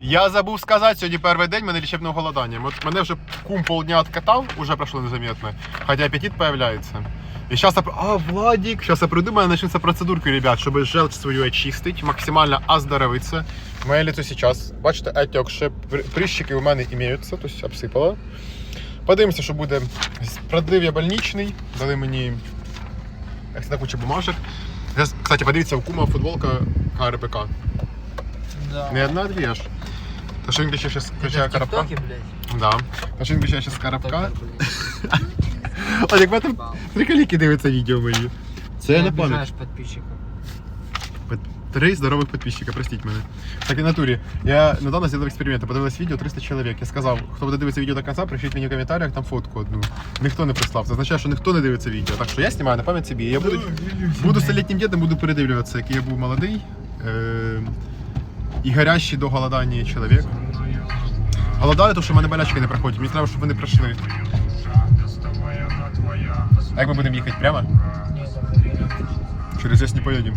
Я забув сказати, сьогодні перший день мене лічебного голодання. От мене вже кум полдня откатав, уже пройшло незаметно, хоча апетит появляється. І зараз я... А, Владик, зараз я придумаю, почнеться процедурки, ребят, щоб желчь свою очистити, максимально оздоровитися. Моє лицо зараз, бачите, отекше, При- прищики у мене імеються, тобто обсипало. Подивимося, що буде. Продлив я больничний, дали мені як завжди, куча бумажок. Зараз, Кстати, подивіться, у кума футболка КРПК. Да. Не одна, а дві аж. Та що він ще зараз Это включає в коробка? ТикТоке, блядь. Да. Та що він включає зараз коробка. Тіктокер, блядь. А як в этом три каліки дивиться відео мої. Це я Ты не пам'ятаю. обижаешь подписчиков. Три здорових підписчика, простіть мене. Так і натурі. Я недавно зробив експеримент, подивилось відео 300 чоловік. Я сказав, хто буде дивитися відео до кінця, прийшліть мені в коментарях там фотку одну. Ніхто не прислав. Це означає, що ніхто не дивиться відео. Так що я знімаю на пам'ять собі. Я буду, буду столітнім дідом, буду передивлюватися, який я був молодий е- і гарячий до голодання чоловік. Голодаю, тому що в мене болячки не проходять. Мені треба, щоб вони пройшли. А як ми будемо їхати прямо? Через ясні не.